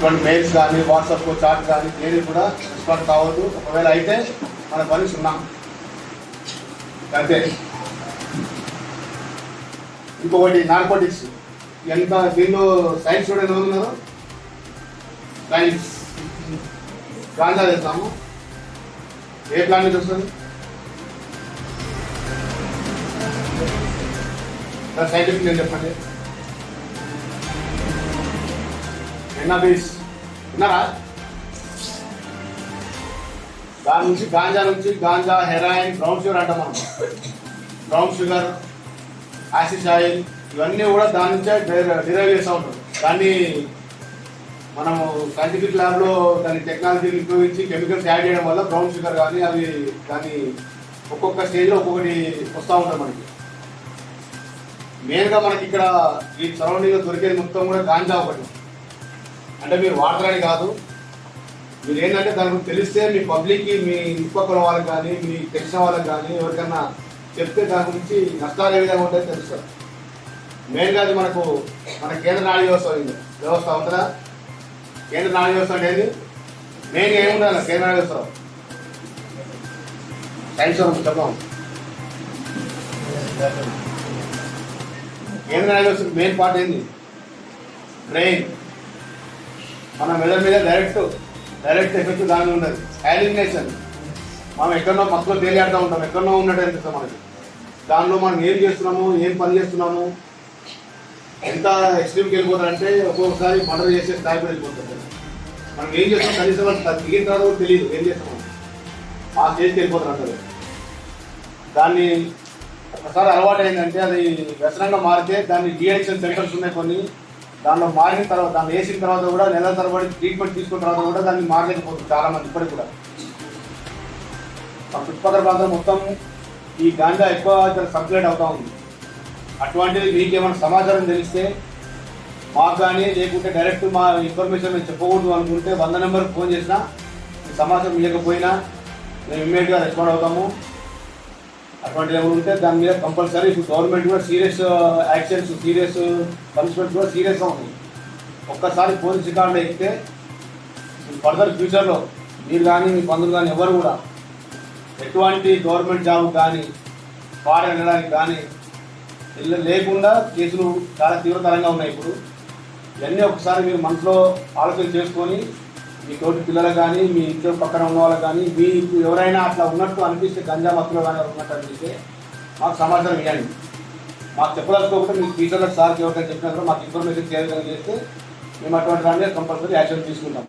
ఇటువంటి మెయిల్స్ కానీ WhatsApp chat కానీ ఏది కూడా రెస్పాండ్ కావద్దు. ఒకవేళ అయితే మన పని సున్నా. అంతే. ఇంకొకటి నార్కోటిక్స్ ఎంత దీనిలో సైన్స్ స్టూడెంట్ ఉన్నారు సైన్స్ గాంజా చేస్తాము ఏ ప్లాన్ నుంచి వస్తుంది? సైంటిఫిక్ నేను చెప్పండి. ఎన్నబీస్ విన్నారా దాని నుంచి గాంజా నుంచి గాంజా హెరాయిన్ బ్రౌన్ షుగర్ అంటాం మనం. బ్రౌన్ షుగర్ యాసిడ్ ఆయిల్ ఇవన్నీ కూడా దాని నుంచే డిరైవ్ చేస్తూ ఉంటాం. దాన్ని మనము సైంటిఫిక్ ల్యాబ్లో దాని టెక్నాలజీని ఉపయోగించి కెమికల్స్ యాడ్ చేయడం వల్ల బ్రౌన్ షుగర్ కానీ అవి దాని ఒక్కొక్క స్టేజ్లో ఒక్కొక్కటి వస్తూ ఉంటాయి మనకి. మెయిన్గా మనకి ఇక్కడ ఈ సరౌండింగ్లో దొరికేది మొత్తం కూడా గాంజా ఒకటి. అంటే మీరు వాడతారని కాదు. మీరు ఏంటంటే దాని గురించి తెలిస్తే మీ పబ్లిక్కి మీ ఇంటిపక్కల వాళ్ళకి కానీ మీ తెలిసిన వాళ్ళకి కానీ ఎవరికన్నా చెప్తే దాని గురించి నష్టాలు ఏ విధంగా ఉంటాయో తెలుస్తారు మెయిన్గా అది మనకు మన కేంద్ర నాడీ వ్యవస్థ ఉంది వ్యవస్థ ఉంటుందా కేంద్ర నాడీ వ్యవస్థ అంటే ఏది? మెయిన్ ఏముండాలి? కేంద్ర నాడీ వ్యవస్థ సైన్స్ చెప్పాం కేంద్ర నాడీ వ్యవస్థ మెయిన్ పార్ట్ ఏంది? బ్రెయిన్ మన మెదడు మీద డైరెక్ట్ డైరెక్ట్ ఎఫెక్ట్ దాని ఉండదు యాలిమినేషన్ మనం ఎక్కడో మక్కువ తేలియాడుతూ ఉంటాం. ఎక్కడో ఉన్నట్టు అనిపిస్తాం మనకి. దానిలో మనం ఏం చేస్తున్నాము ఏం పని చేస్తున్నాము ఎంత ఎక్స్ట్రీమ్కి వెళ్ళిపోతారంటే ఒక్కొక్కసారి మర్డర్ చేసే స్థాయికి వెళ్ళిపోతుంది మనం ఏం చేస్తాం కనీసం వాళ్ళు దిగిన తర్వాత తెలియదు ఏం చేస్తాం ఆ స్టేజ్కి వెళ్ళిపోతారు అంటారు దాన్ని ఒకసారి అలవాటు అయిందంటే అది వ్యసనంగా మారితే దాన్ని డిఎడిక్షన్ సెంటర్స్ ఉన్నాయి కొన్ని. దానిలో మారిన తర్వాత దాన్ని వేసిన తర్వాత కూడా నెల తరబడి ట్రీట్మెంట్ తీసుకున్న తర్వాత కూడా దాన్ని మారలేకపోతుంది చాలా మంది ఇప్పటికి కూడా. మా చుట్టుపక్కల ప్రాంతం మొత్తం ఈ గాంజా ఎక్కువ సర్క్యులేట్ అవుతా ఉంది. అటువంటిది మీకు ఏమైనా సమాచారం తెలిస్తే మాకు కానీ లేకుంటే డైరెక్ట్ మా ఇన్ఫర్మేషన్ మేము చెప్పకూడదు అనుకుంటే వంద నెంబర్కి ఫోన్ చేసినా సమాచారం ఇవ్వకపోయినా మేము ఇమ్మీడియట్గా రెస్పాండ్ అవుతాము. అటువంటి ఏమైనా ఉంటే దాని మీద కంపల్సరీ ఇప్పుడు గవర్నమెంట్ కూడా సీరియస్ యాక్షన్స్ సీరియస్ పనిష్మెంట్స్ కూడా సీరియస్గా ఉన్నాయి ఒక్కసారి పోలీస్ రికార్డులో ఎక్కితే ఫర్దర్ ఫ్యూచర్లో మీరు కానీ మీ బంధువులు కానీ ఎవరు కూడా ఎటువంటి గవర్నమెంట్ జాబ్ కానీ ఫారెన్ వెళ్ళడానికి కానీ వెళ్ళ- లేకుండా కేసులు చాలా తీవ్రతరంగా ఉన్నాయి ఇప్పుడు. ఇవన్నీ ఒకసారి మీరు మనసులో ఆలోచన చేసుకొని మీ తోటి పిల్లలకు కానీ మీ ఇంట్లో పక్కన ఉన్న వాళ్ళకి కానీ మీకు ఎవరైనా అట్లా ఉన్నట్టు అనిపిస్తే గంజా మత్తులో కానీ ఉన్నట్టు అనిపిస్తే మాకు సమాచారం ఇవ్వండి. మాకు చెప్పదలుచుకోకుండా మీ టీచర్లకు సార్కి ఎవరికైనా చెప్పినా కూడా మాకు ఇన్ఫర్మేషన్ చేయాలని చేస్తే మేము అటువంటి దాన్ని కంపల్సరీ యాక్షన్ తీసుకుంటాం.